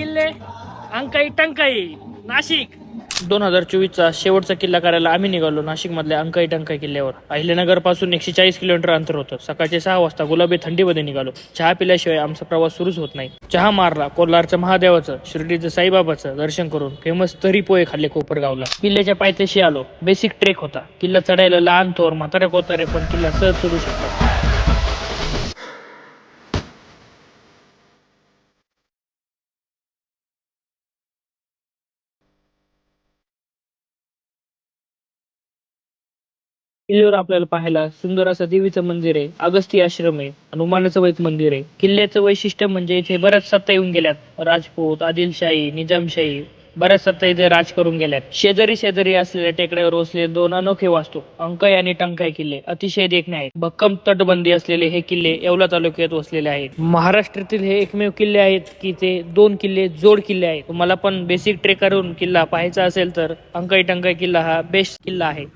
किल्ले अंकाई टंकाई नाशिक. दोन हजार चोवीसचा शेवटचा किल्ला करायला आम्ही निघालो नाशिक मधल्या अंकाई टंकाई किल्ल्यावर. अहिल्यानगरपासून एकशे चाळीस किलोमीटर अंतर होतं. सकाळचे सहा वाजता गुलाबी थंडीमध्ये निघालो. चहा पिल्याशिवाय आमचा प्रवास सुरूच होत नाही. चहा मारला कोल्हारचं महादेवाचं शिर्डीचं साईबाबाचं दर्शन करून फेमस तरी पोहे खाल्ले कोपरगावला. किल्ल्याच्या पायथ्याशी आलो. बेसिक ट्रेक होता. किल्ला चढायला लहान थोर म्हातारे कोतारे पण किल्ला सहज चढू शकतात. किल्ल्यावर आपल्याला पाहायला सुंदर असं देवीचं मंदिर आहे अगस्ती आश्रम आहे हनुमानाचं एक मंदिर आहे. किल्ल्याचं वैशिष्ट्य म्हणजे इथे बऱ्याच सत्ता येऊन गेल्यात. राजपूत आदिलशाही निजामशाही बऱ्याच सत्ता इथे राज करून गेल्यात. शेजारी शेजारी असलेल्या टेकड्यावर वसलेले दोन अनोखे वास्तू अंकाई आणि टंकाई किल्ले अतिशय देखणे आहेत. भक्कम तटबंदी असलेले हे किल्ले येवला तालुक्यात वसलेले आहेत. महाराष्ट्रातील हे एकमेव किल्ले आहेत की ते दोन किल्ले जोड किल्ले आहेत. तुम्हाला पण बेसिक ट्रेक करून किल्ला पाहायचा असेल तर अंकाई टंकाई किल्ला हा बेस्ट किल्ला आहे.